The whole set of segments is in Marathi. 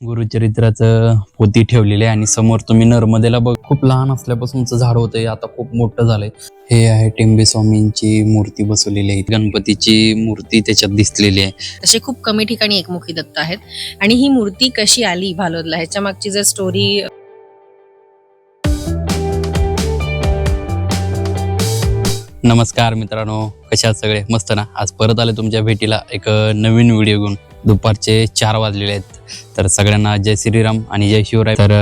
गुरुचरित्राचं पोती ठेवलेली आहे आणि समोर तुम्ही नर्मदेला बघ खूप लहान असल्यापासूनच झाड होतंय आता खूप मोठं झालंय. हे आहे टेंबे स्वामींची मूर्ती बसवलेली आहे. गणपतीची मूर्ती त्याच्यात दिसलेली आहे. असे खूप कमी ठिकाणी एकमुखी दत्त आहेत. आणि ही मूर्ती कशी आली भालोदला? ह्याच्या मागची जर स्टोरी नमस्कार मित्रांनो कशा सगळे? मस्त ना? आज परत आले तुमच्या भेटीला एक नवीन व्हिडिओ घेऊन. दुपारचे चार वाजलेले आहेत. तर सगळ्यांना जय श्रीराम आणि जय शिवराय. तर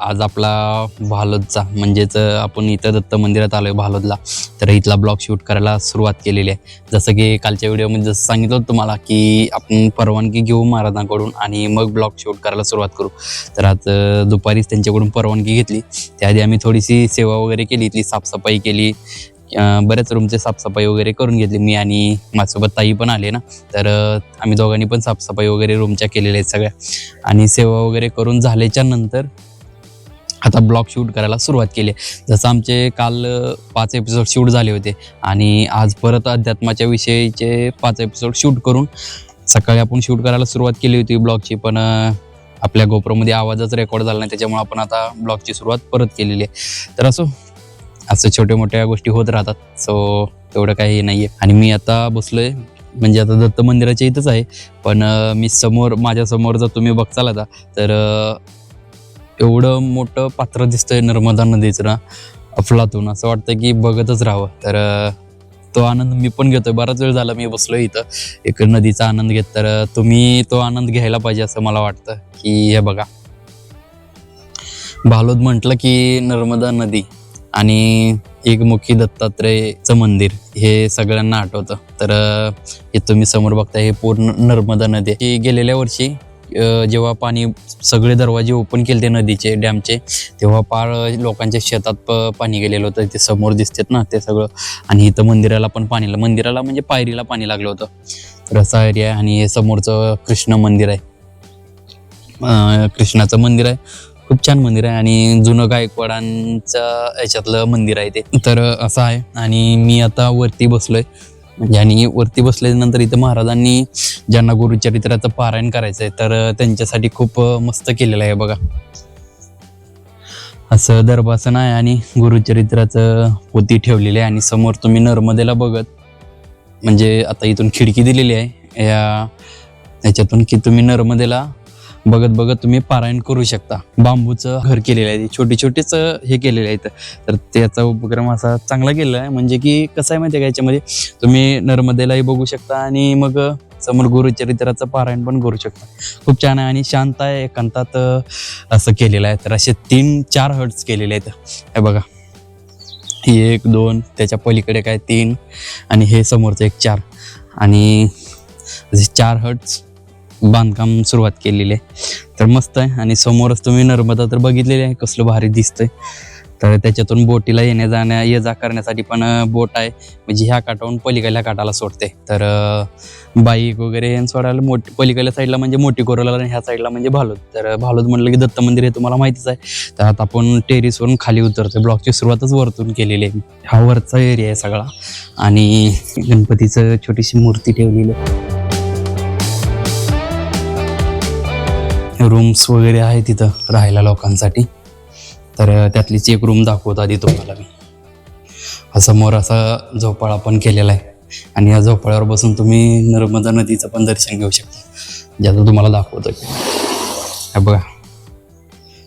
आज आपला भालोदचा म्हणजेच आपण इथं दत्त मंदिरात आलोय भालोदला तर इथला ब्लॉग शूट करायला सुरुवात केलेली आहे. जसं की कालच्या व्हिडिओमध्ये जसं सांगितलं होतं तुम्हाला की आपण परवानगी घेऊ महाराजांकडून आणि मग ब्लॉग शूट करायला सुरुवात करू. तर आज दुपारीच त्यांच्याकडून परवानगी घेतली. त्याआधी आम्ही थोडीशी सेवा वगैरे केली इथली साफसफाई केली. बऱ्याच रूमचे साफसफाई वगैरे करून घेतली. मी आणि माझ्यासोबत ताई पण आले ना. तर आम्ही दोघांनी पण साफसफाई वगैरे रूमच्या केलेल्या आहेत सगळ्या. आणि सेवा वगैरे करून झाल्याच्यानंतर आता ब्लॉग शूट करायला सुरुवात केली जसं आमचे काल पाच एपिसोड शूट झाले होते. आणि आज परत अध्यात्माच्या विषयीचे पाच एपिसोड शूट करून सकाळी आपण शूट करायला सुरुवात केली होती ब्लॉगची पण आपल्या गोप्रोमध्ये आवाजच रेकॉर्ड झाला नाही. त्याच्यामुळे आपण आता ब्लॉगची सुरुवात परत केलेली आहे. तर असो असं छोट्या मोठ्या गोष्टी होत राहतात. सो तेवढं काही नाही आहे आणि मी आता बसलोय. म्हणजे आता दत्त मंदिराच्या इथंच आहे. पण मी समोर माझ्यासमोर जर तुम्ही बघताल आता तर एवढं मोठं पात्र दिसतंय नर्मदा नदीचं ना अफलातून. असं वाटतं की बघतच राहावं. तर तो आनंद मी पण घेतोय. बराच वेळ झाला मी बसलोय इथं. एक नदीचा आनंद घेत तर तुम्ही तो आनंद घ्यायला पाहिजे असं मला वाटतं. की हे बघा. भालोद म्हटलं की नर्मदा नदी. आणि एकमुखी दत्तात्रेयचं मंदिर हे सगळ्यांना आठवतं. तर हे तुम्ही समोर बघता हे पूर्ण नर्मदा नदी. आहे. ही गेलेल्या वर्षी जेव्हा पाणी सगळे दरवाजे ओपन केले ते नदीचे डॅमचे तेव्हा पार लोकांच्या शेतात प- पाणी गेलेलं होतं. ते समोर दिसतात ना ते सगळं. आणि इथं मंदिराला पण पाणी मंदिराला म्हणजे पायरीला पाणी लागलं होतं. तर असा एरिया आहे आणि हे समोरचं कृष्ण मंदिर आहे. कृष्णाचं मंदिर आहे. खूप छान मंदिर आहे आणि जुनं गायकवाडांच्या याच्यातलं मंदिर आहे ते. तर असं आहे आणि मी आता वरती बसलोय. म्हणजे आणि वरती बसल्यानंतर इथं महाराजांनी ज्यांना गुरुचरित्राचं पारायण करायचं आहे तर त्यांच्यासाठी खूप मस्त केलेलं आहे बघा. असं दरबासन आहे आणि गुरुचरित्राचं पोती ठेवलेली आहे आणि समोर तुम्ही नर्मदेला बघत म्हणजे आता इथून खिडकी दिलेली आहे. या याच्यातून की तुम्ही नर्मदेला बघत बघत तुम्ही पारायण करू शकता. बांबूचं घर केलेलं आहे. छोटे छोटेच हे केलेलं आहेत तर त्याचा उपक्रम असा चांगला केलेला आहे. म्हणजे की कसं आहे माहिती आहे का याच्यामध्ये? तुम्ही नर्मदेलाही बघू शकता आणि मग समोर गुरुचरित्राचं पारायण पण करू शकता. खूप छान आहे आणि शांत आहे एकांतात असं केलेलं आहे. तर असे तीन चार हर्ट्स केलेले आहेत. हे बघा. ही एक दोन त्याच्या पलीकडे काय तीन आणि हे समोरचं एक चार. आणि चार हर्ट्स बांधकाम सुरुवात केलेली आहे. तर मस्त आहे. आणि समोरच तुम्ही नर्मदा तर बघितलेली आहे कसलं भारी दिसतंय. तर त्याच्यातून बोटीला येण्या जाण्या ये जा करण्यासाठी पण बोट आहे. म्हणजे ह्या काठावरून पलीकडल्या काठाला सोडते. तर बाईक वगैरे सोडायला मोठी पलीकडल्या साईडला म्हणजे मोठी कोरोला आणि ह्या साईडला म्हणजे भालोद. तर भालोद म्हटलं की दत्त मंदिर हे तुम्हाला माहितीच आहे. तर आता आपण टेरिसवरून खाली उतरतोय. ब्लॉकची सुरुवातच वरतून केलेली आहे. हा वरचा एरिया आहे सगळा. आणि गणपतीचं छोटीशी मूर्ती ठेवलेली आहे. रूम्स वगैरे आहे तिथं राहायला लोकांसाठी. तर त्यातलीच एक रूम दाखवत आधी तुम्हाला मी. हा समोर असा झोपाळा पण केलेला आहे. आणि या झोपाळ्यावर बसून तुम्ही नर्मदा नदीचं पण दर्शन घेऊ शकता. ज्याचं तुम्हाला दाखवतो हे बघा.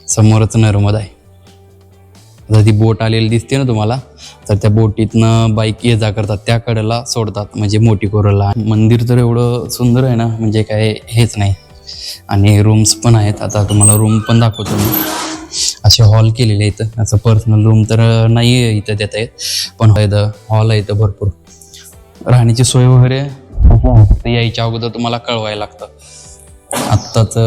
समोरच नर्मदा आहे. आता ती बोट आलेली दिसते ना तुम्हाला? तर त्या बोटीतनं बाईक ये जा करतात. त्या कडेला सोडतात. म्हणजे मोठी कोरला मंदिर तर एवढं सुंदर आहे ना? म्हणजे काय हेच नाही. आणि रूम्स पण आहेत. आता तुम्हाला रूम पण दाखवतो मी. असे हॉल केलेले आहेत. असं पर्सनल रूम तर नाही आहे इथं देता येत. पण हॉल आहे इथं भरपूर. राहण्याची सोय वगैरे यायच्या अगोदर तुम्हाला कळवायला लागतं. आत्ताच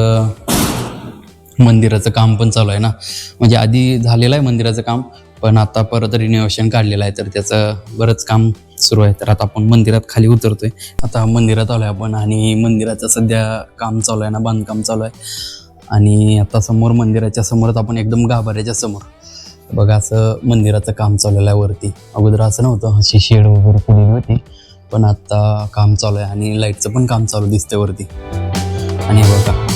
मंदिराचं काम पण चालू आहे ना. म्हणजे आधी झालेलं आहे मंदिराचं काम. पण आता परत रिनोव्हेशन काढलेलं आहे तर त्याचं बरंच काम सुरू आहे. तर आता आपण मंदिरात खाली उतरतोय. आता मंदिरात आलोय आपण आणि मंदिराचं सध्या काम चालू आहे ना बांधकाम चालू आहे. आणि आता समोर मंदिराच्या समोरच आपण एकदम गाभाऱ्याच्या समोर. बघा असं मंदिराचं काम चाललेलं आहे वरती. अगोदर असं नव्हतं अशी शेड वगैरे केलेली होती. पण आता काम चालू आहे आणि लाईटचं पण काम चालू दिसतंय वरती. आणि बघा.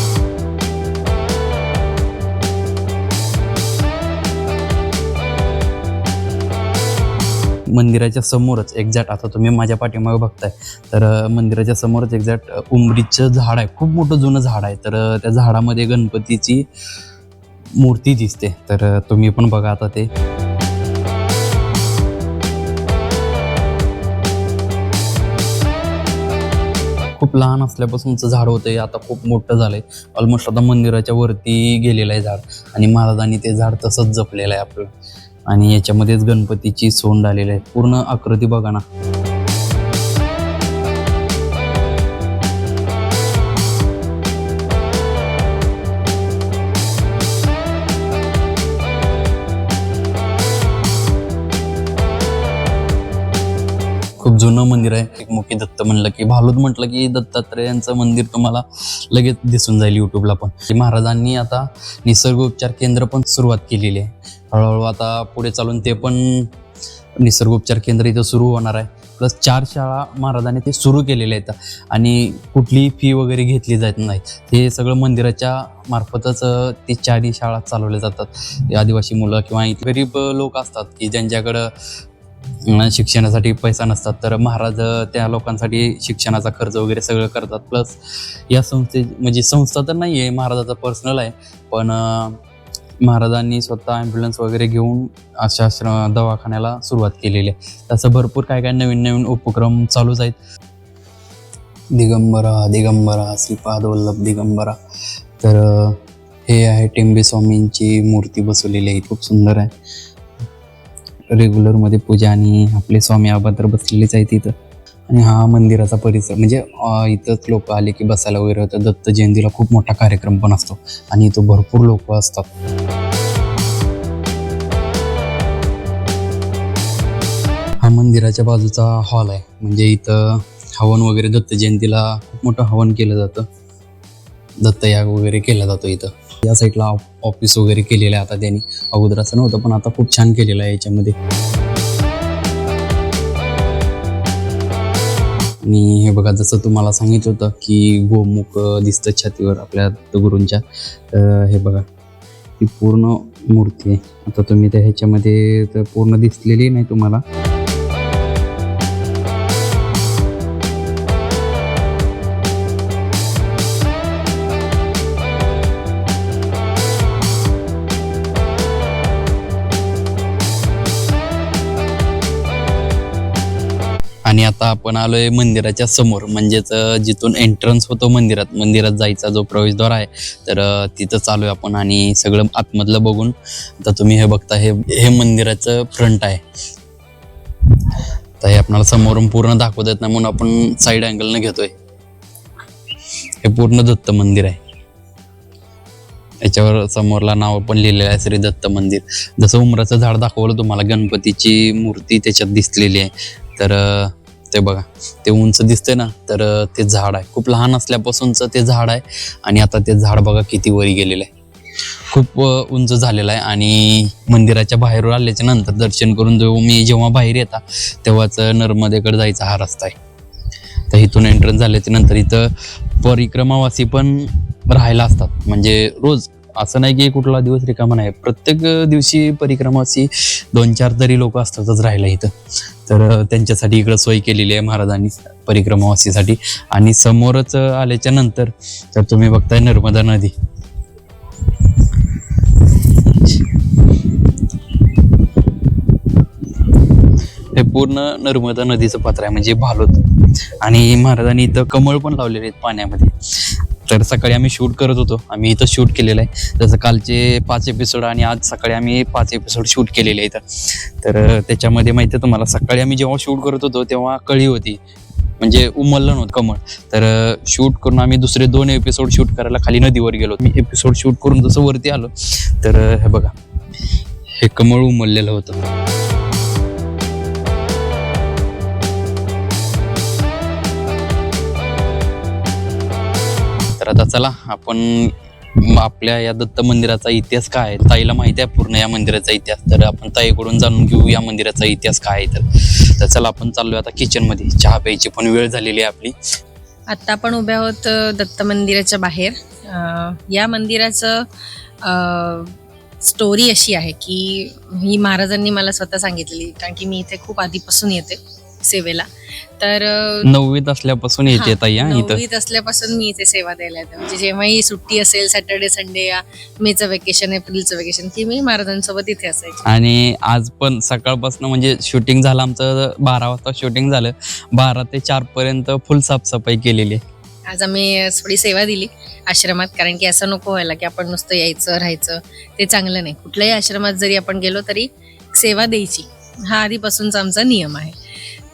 मंदिराच्या समोरच एक्झॅक्ट आता तुम्ही माझ्या पाठीमागे बघताय. तर मंदिराच्या समोरच एक्झॅक्ट उमरीचं झाड आहे. खूप मोठं जुनं झाड आहे. तर त्या झाडामध्ये गणपतीची मूर्ती दिसते. तर तुम्ही पण बघा आता ते. खूप लहान असल्यापासूनचं झाड होतं आता खूप मोठं झालंय. ऑलमोस्ट आता मंदिराच्या वरती गेलेलं आहे झाड. आणि महाराजांनी ते झाड तसंच जपलेलं आहे आपलं. आणि याच्यामध्येच गणपतीची सोंड आलेली आहे. पूर्ण आकृती बघा ना. खूप जुनं मंदिर आहे. एक मुखी दत्त म्हणलं की भालूद म्हटलं की दत्तात्रेयांचं मंदिर तुम्हाला लगेच दिसून जाईल युट्यूबला पण. महाराजांनी आता निसर्गोपचार केंद्र पण सुरुवात केलेली आहे. हळूहळू आता पुढे चालून ते पण निसर्गोपचार केंद्र इथं सुरू होणार आहे. प्लस चार शाळा महाराजांनी ते सुरू केलेल्या आहेत. आणि कुठलीही फी वगैरे घेतली जात नाही. हे सगळं मंदिराच्या मार्फतच ते चारही शाळा चालवल्या जातात. आदिवासी मुलं किंवा इथे गरीब लोक असतात की ज्यांच्याकडं शिक्षणासाठी पैसा नसतात तर महाराज त्या लोकांसाठी शिक्षणाचा खर्च वगैरे सगळं करतात. प्लस या संस्थे म्हणजे संस्था तर नाही आहे महाराजाचा पर्सनल आहे. पण महाराजांनी स्वतः ॲम्ब्युलन्स वगैरे घेऊन अशा श्र- दवाखान्याला सुरुवात केलेली आहे. तसं भरपूर काय काय नवीन नवीन उपक्रम चालूच आहेत. दिगंबरा दिगंबरा श्रीपाद वल्लभ दिगंबरा. तर हे आहे टेंबे स्वामींची मूर्ती बसवलेली आहे. खूप सुंदर आहे. रेग्युलरमध्ये पूजा आणि आपले स्वामी आबा बसलेलेच आहेत इथं. आणि हा मंदिराचा परिसर म्हणजे इथंच लोक आले की बसायला वगैरे होतं. दत्त जयंतीला खूप मोठा कार्यक्रम पण असतो आणि इथं भरपूर लोक असतात. हा मंदिराच्या बाजूचा हॉल आहे. म्हणजे इथं हवन वगैरे दत्त जयंतीला खूप मोठं हवन केलं जातं. दत्तयाग वगैरे केला जातो इथं. या साईडला ऑफ- ऑफिस वगैरे केलेलं आहे आता त्यांनी. अगोदर असं नव्हतं पण आता खूप छान केलेलं आहे याच्यामध्ये. आणि हे बघा जसं तुम्हाला सांगितलं होतं की गोमुख दिसतं छातीवर आपल्या गुरूंच्या तर हे बघा ही पूर्ण मूर्ती आहे. आता तुम्ही त्या ह्याच्यामध्ये तर पूर्ण दिसलेली नाही तुम्हाला. आणि आता आपण आलोय मंदिराच्या समोर. म्हणजेच जिथून एंट्रन्स होतो मंदिरात. मंदिरात जायचा जो प्रवेशद्वार आहे तर तिथं चालू आहे आपण आणि सगळं आतमधलं बघून. आता तुम्ही हे बघता हे हे मंदिराचं फ्रंट आहे. तर हे आपल्याला समोरून पूर्ण दाखवत येत नाही म्हणून आपण साईड अँगलनं घेतोय. हे पूर्ण दत्त मंदिर आहे. याच्यावर समोरला नाव पण लिहिलेलं आहे श्री दत्त मंदिर. जसं उमराचं झाड दाखवलं तुम्हाला गणपतीची मूर्ती त्याच्यात दिसलेली आहे. तर ते बघा ते उंच दिसते ना तर ते झाड आहे. खूप लहान असल्यापासूनचं ते झाड आहे. आणि आता ते झाड बघा किती वरी गेलेलं आहे. खूप उंच झालेलं आहे. आणि मंदिराच्या बाहेर आल्याच्यानंतर दर्शन करून जो मी जेव्हा बाहेर येता तेव्हाच नर्मदेकडे जायचा हा रस्ता आहे. तर इथून एंट्रन्स झाल्याच्यानंतर इथं परिक्रमावासी पण राहायला असतात. म्हणजे रोज असं नाही की कुठला दिवस रिकामा नाही. प्रत्येक दिवशी परिक्रमावासी दोन चार तरी लोक असतातच राहायला इथं. तर त्यांच्यासाठी इकडं सोय केलेली आहे महाराजांनी परिक्रमावासीसाठी आणि समोरच आल्याच्यानंतर तर तुम्ही बघताय नर्मदा नदी. हे पूर्ण नर्मदा नदीचं पात्र आहे म्हणजे भालोत. आणि महाराजांनी इथं कमळ पण लावलेले आहेत पाण्यामध्ये. तर सकाळी आम्ही शूट करत होतो. आम्ही इथं शूट केलेलं आहे. जसं कालचे पाच एपिसोड आणि आज सकाळी आम्ही पाच एपिसोड शूट केलेले आहेत. तर त्याच्यामध्ये माहिती आहे तुम्हाला सकाळी आम्ही जेव्हा शूट करत होतो तेव्हा कळी होती. म्हणजे उमललं नव्हतं कमळ. तर शूट करून आम्ही दुसरे दोन एपिसोड शूट करायला खाली नदीवर गेलो. मी एपिसोड शूट करून जसं वरती आलो. तर हे बघा. हे कमळ उमललेलं होतं. तर आता चला आपण आपल्या या दत्त मंदिराचा इतिहास काय आहे? ताईला माहिती आहे पूर्ण या मंदिराचा इतिहास. तर आपण ताईकडून जाणून घेऊ या मंदिराचा इतिहास काय आहे तर. तर चला आपण चाललोय आता किचनमध्ये चहा प्यायची पण वेळ झालेली आहे आपली. आत्ता आपण उभ्या आहोत दत्त मंदिराच्या बाहेर. या मंदिराचं स्टोरी अशी आहे की ही महाराजांनी मला स्वतः सांगितलेली कारण की मी इथे खूप आधीपासून येते. सेवेला. तर नववीत असल्यापासून येते हा, ताई हा इथं. नववीत असल्यापासून मी इथे सेवा द्यायला येते. म्हणजे जेव्हाही सुट्टी असेल सॅटर्डे संडे या मेचं वेकेशन एप्रिलचं वेकेशन की मी महाराजांसोबत इथे असायची. आणि आज पण सकाळपासून म्हणजे शूटिंग झालं आमचं बारा वाजता शूटिंग झालं. बारा ते चार पर्यंत फुल साफसफाई केलेली आहे. आज आम्ही थोडी सेवा दिली आश्रमात कारण की असं नको व्हायला की आपण नुसतं यायचं राहायचं ते चांगलं नाही. कुठल्याही आश्रमात जरी आपण गेलो तरी सेवा द्यायची. हा आधीपासूनचा आमचा नियम आहे.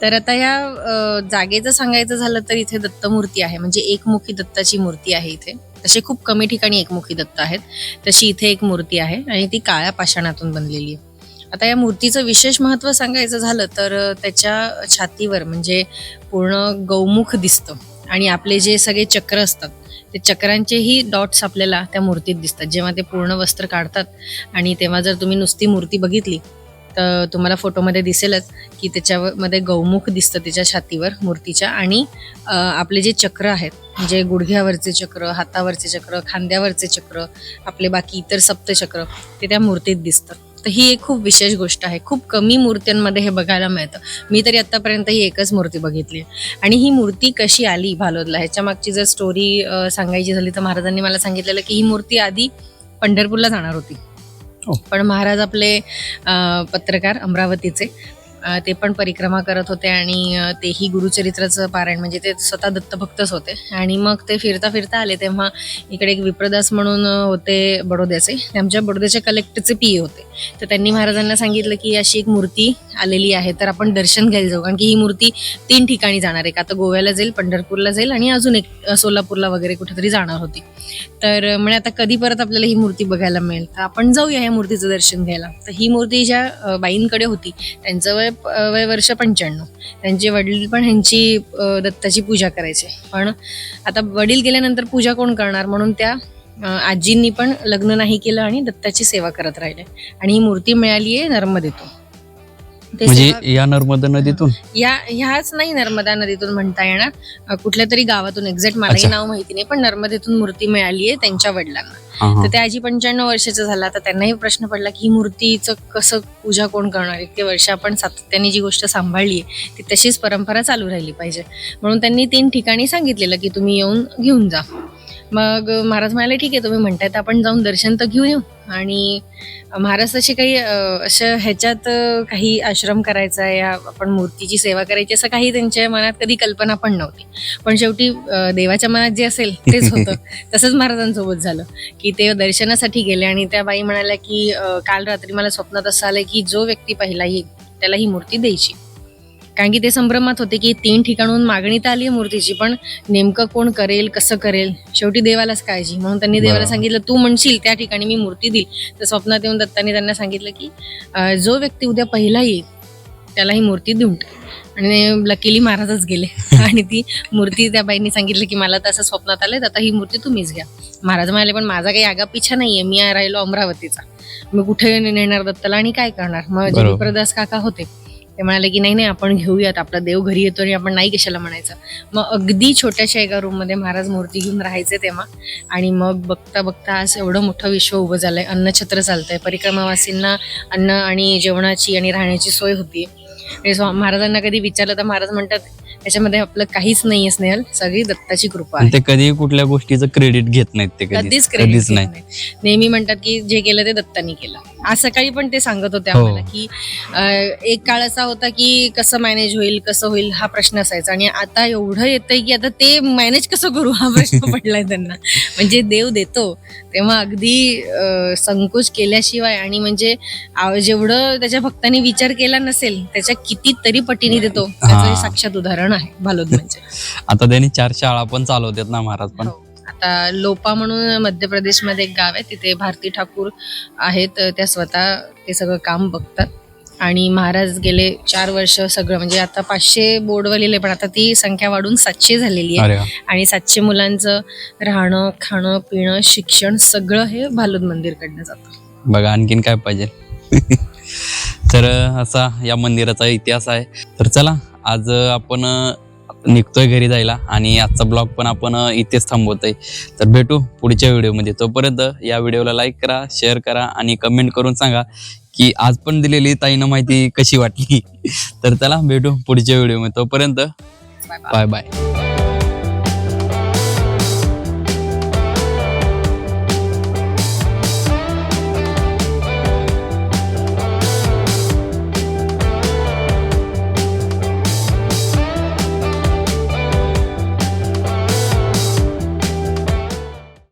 तर आता या जागेचं सांगायचं झालं तर इथे दत्तमूर्ती आहे. म्हणजे एकमुखी दत्ताची मूर्ती आहे इथे. तसे खूप कमी ठिकाणी एकमुखी दत्त आहेत. तशी इथे एक मूर्ती आहे आणि ती काळ्या पाषाणातून बनलेली आहे. आता या मूर्तीचं विशेष महत्त्व सांगायचं झालं तर त्याच्या छातीवर म्हणजे पूर्ण गौमुख दिसतं. आणि आपले जे सगळे चक्र असतात ते चक्रांचेही डॉट्स आपल्याला त्या मूर्तीत दिसतात. जेव्हा ते पूर्ण वस्त्र काढतात आणि तेव्हा जर तुम्ही नुसती मूर्ती बघितली तर तुम्हाला फोटोमध्ये दिसेलच की त्याच्यामध्ये गौमुख दिसतं तिच्या छातीवर मूर्तीच्या. आणि आपले जे चक्र आहेत म्हणजे गुडघ्यावरचे चक्र हातावरचे चक्र खांद्यावरचे चक्र आपले बाकी इतर सप्तचक्र ते त्या मूर्तीत दिसतं. तर ही एक खूप विशेष गोष्ट आहे. खूप कमी मूर्त्यांमध्ये हे बघायला मिळतं. मी तरी आत्तापर्यंत ही एकच मूर्ती बघितली आहे. आणि ही मूर्ती कशी आली भालोदला? ह्याच्या मागची जर स्टोरी सांगायची झाली तर महाराजांनी मला सांगितलेलं की ही मूर्ती आधी पंढरपूरला जाणार होती. हो. पण महाराज आपले पत्रकार अमरावतीचे. ते पण परिक्रमा करत होते आणि तेही गुरुचरित्राचं पारायण म्हणजे ते स्वतः दत्तभक्तच होते. आणि मग ते फिरता फिरता आले तेव्हा इकडे एक विप्रदास म्हणून होते बडोद्याचे. ते आमच्या बडोद्याच्या कलेक्टरचे पी होते. तर त्यांनी महाराजांना सांगितलं की अशी एक मूर्ती आलेली आहे तर आपण दर्शन घ्यायला जाऊ. कारण की ही मूर्ती तीन ठिकाणी जाणार आहे. का आता गोव्याला जाईल पंढरपूरला जाईल आणि अजून एक सोलापूरला वगैरे कुठेतरी जाणार होती. तर म्हणजे आता कधी परत आपल्याला ही मूर्ती बघायला मिळेल? तर आपण जाऊया या मूर्तीचं दर्शन घ्यायला. तर ही मूर्ती ज्या बाईंकडे होती त्यांचं वय वय वर्ष पंच्याण्णव. त्यांचे वडील पण ह्यांची दत्ताची पूजा करायचे. पण आता वडील गेल्यानंतर पूजा कोण करणार? म्हणून त्या आजींनी पण लग्न नाही केलं आणि दत्ताची सेवा करत राहिले. आणि ही मूर्ती मिळाली आहे नर्मदेतून. म्हणजे या नर्मदा नदीतून? या ह्याच नाही नर्मदा नदीतून म्हणता येणार. कुठल्या तरी गावातून एक्झॅक्ट मलाही. नाव माहिती नाही पण नर्मदेतून मूर्ती मिळाली आहे त्यांच्या वडिलांना. तर त्या आजी पंच्याण्णव वर्षाचा झाला. तर त्यांनाही प्रश्न पडला की ही मूर्तीचं कसं पूजा कोण करणार? इतके वर्ष आपण सातत्याने जी गोष्ट सांभाळली आहे ती तशीच परंपरा चालू राहिली पाहिजे. म्हणून त्यांनी तीन ठिकाणी सांगितलेलं की तुम्ही येऊन घेऊन जा. मग महाराज म्हणाले ठीक आहे तुम्ही म्हणताय तर आपण जाऊन दर्शन तर घेऊन येऊ. आणि महाराज तसे काही अ, असं ह्याच्यात काही आश्रम करायचा आहे या आपण मूर्तीची सेवा करायची असं काही त्यांच्या मनात कधी कल्पना पण नव्हती. पण शेवटी देवाच्या मनात जे असेल तेच होतं. तसंच महाराजांसोबत झालं की ते दर्शनासाठी गेले आणि त्या बाई म्हणाल्या की काल रात्री मला स्वप्नात असं आलंय की जो व्यक्ती पहिला येईल त्याला ही मूर्ती द्यायची. कारण की ते संभ्रमात होते की तीन ठिकाणून मागणी तर आली आहे मूर्तीची पण नेमकं कोण करेल कसं करेल? शेवटी देवालाच काळजी. म्हणून त्यांनी देवाला. सांगितलं तू म्हणशील त्या ठिकाणी मी मूर्ती देईल. तर स्वप्नात येऊन दत्ताने त्यांना सांगितलं की अ, जो व्यक्ती उद्या पहिला येईल त्याला ही मूर्ती देऊन टाक. आणि लकीली महाराजच गेले. आणि ती मूर्ती त्या बाईंनी सांगितलं की मला तर असं स्वप्नात आलंय आता ही मूर्ती तुम्हीच घ्या. महाराज म्हणाले पण माझा काही आगा पिछा नाहीये मी राहिलो अमरावतीचा. मी कुठे नेणार दत्ताला आणि काय करणार? मग जे बरोबर. विप्रदास काका होते. ते म्हणाले की नाही नाही आपण घेऊयात आपला देव घरी येतो आणि आपण नाही कशाला म्हणायचं. मग अगदी छोट्याशा एका रूममध्ये महाराज मूर्ती घेऊन राहायचे तेव्हा. आणि मग बघता बघता आज एवढं मोठं विश्व उभं झालंय. अन्नछत्र चालतंय. परिक्रमावासींना अन्न आणि जेवणाची आणि राहण्याची सोय होती. स्वा- महाराजांना कधी विचारलं तर महाराज म्हणतात त्याच्यामध्ये आपलं काहीच नाहीये स्नेहल सगळी दत्ताची कृपा आहे. ते कधी कुठल्या गोष्टीचं क्रेडिट घेत नाहीत ते कधी कधीच घेत नाही. नाही. नेहमी म्हणतात की जे केलं ते दत्तानी केलं. आज सकाळी पण ते सांगत होते हो. आम्हाला की अं, एक काळ असा होता की कसं मॅनेज होईल कसं होईल हा प्रश्न असायचा. आणि आता एवढं येतंय की आता ते मॅनेज कसं करू हा प्रश्न पडलाय त्यांना. म्हणजे देव देतो. तेव्हा अगदी अं, संकोच केल्याशिवाय आणि म्हणजे जेवढं त्याच्या भक्तांनी विचार केला नसेल त्याच्या कितीतरी पटीने देतो. त्याचं हे. साक्षात उदाहरण आहे भालोद म्हणजे. आता त्यांनी चार शाळा पण चालवतात ना महाराज पण. हो. आता लोपा म्हणून मध्य प्रदेशमध्ये एक गाव आहे तिथे भारती ठाकूर आहेत त्या स्वतः ते सगळं काम बघतात. आणि महाराज गेले चार वर्ष सगळं म्हणजे आता पाचशे बोर्डवर लिहिले पण आता ती संख्या वाढून सातशे झालेली आहे. वा. आणि सातशे मुलांचं राहणं खाणं पिणं शिक्षण सगळं हे भालूद मंदिरकडनं जातं. बघा आणखीन काय पाहिजे. तर असा या मंदिराचा इतिहास आहे. तर चला आज आपण निघतोय घरी जायला आणि आजचा ब्लॉग पण आपण इथेच थांबवतोय. तर भेटू पुढच्या व्हिडिओमध्ये. तोपर्यंत या व्हिडिओला लाईक करा शेअर करा आणि कमेंट करून सांगा की आज पण दिलेली ताईनं माहिती कशी वाटली. तर चला भेटू पुढच्या व्हिडिओमध्ये. तोपर्यंत बाय बाय